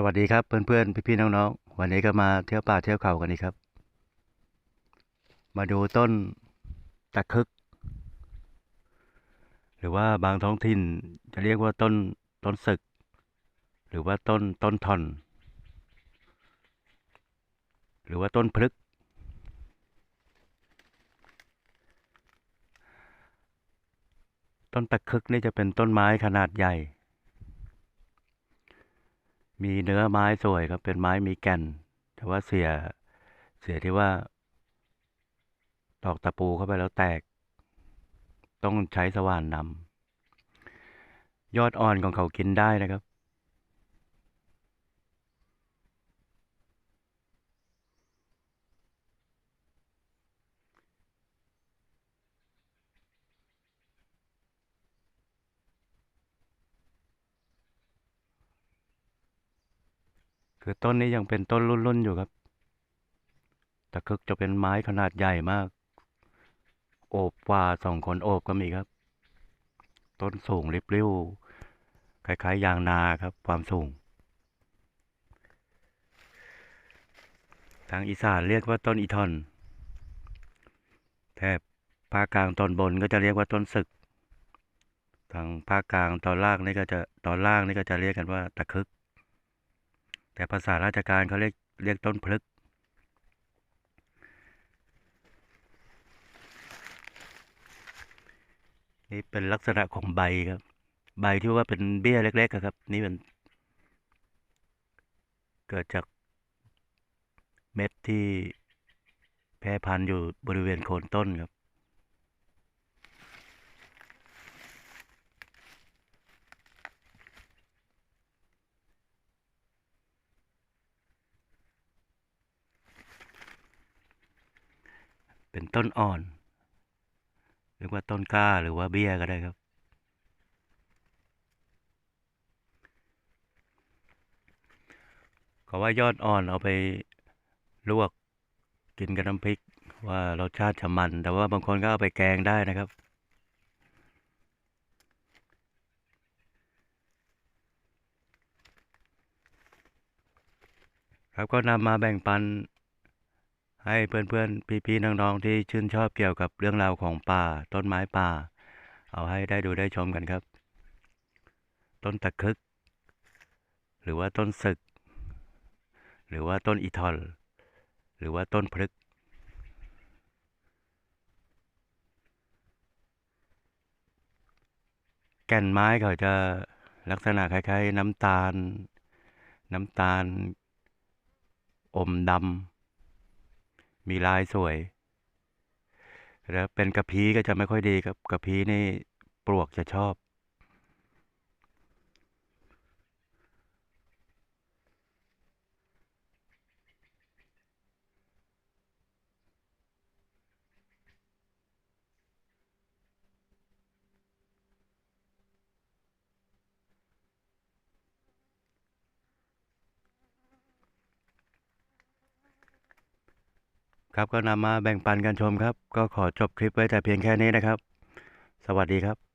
สวัสดีครับเพื่อนๆพี่ๆน้องๆวันนี้ก็มาเที่ยวป่าเที่ยวเขากันอีกครับ มาดูต้นตะคึก หรือว่าบางท้องถิ่นจะเรียกว่าต้นต้นศึก หรือว่าต้นต้นทอน หรือว่าต้นพลึก ต้นตะคึกนี่จะเป็นต้นไม้ขนาดใหญ่ มีเนื้อไม้สวยครับ เป็นไม้มีแก่น แต่ว่าเสียเสียที่ว่าตอกตะปูเข้าไปแล้วแตก ต้องใช้สว่านนำยอดอ่อนของเขากินได้นะครับ คือต้นนี้ยังเป็นต้นรุ่นๆอยู่ครับตะคึกจะเป็นไม้ขนาดใหญ่มาก โอบกว่าสองคนโอบก็มีครับ ต้นสูงริบริ้วคล้ายๆ ยางนาครับ ความสูง ทางอีสานเรียกว่าต้นอีทอนแถบภาคกลางตอนบนก็จะเรียกว่าต้นศึก ทางภาคกลางตอนล่างนี่ก็จะตอนล่างนี่ก็จะเรียกกันว่าตะคึก แต่ภาษาราชการเขาเรียกเรียกต้นพลึก นี่เป็นลักษณะของใบครับ ใบที่ว่าเป็นเบี้ยเล็กๆครับ นี่เป็นเกิดจากเม็ดที่แพร่พันธุ์อยู่บริเวณโคนต้นครับ เป็นต้นอ่อนเรียกว่าต้นกล้าหรือว่าเบี้ยก็ได้ครับ ก็ว่ายอดอ่อนเอาไปลวกกินกับน้ำพริกว่ารสชาติจะมัน แต่ว่าบางคนก็เอาไปแกงได้นะครับ ครับก็นำมาแบ่งปัน ให้เพื่อนๆ พี่ๆ น้องๆ ที่ชื่นชอบเกี่ยวกับเรื่องราวของป่า ต้นไม้ป่า เอาให้ได้ดูได้ชมกันครับ ต้นตะคึก หรือว่าต้นศึก หรือว่าต้นอีทอลหรือว่าต้นพลึกแก่นไม้เขาจะลักษณะคล้าย ๆ น้ำตาล น้ำตาล อมดำ มีลายสวย แล้วเป็นกระพี้ก็จะไม่ค่อยดีครับกระพี้นี่ปลวกจะชอบ ครับก็นำมาแบ่งปันกันชมครับ ก็ขอจบคลิปไว้แต่เพียงแค่นี้นะครับ สวัสดีครับ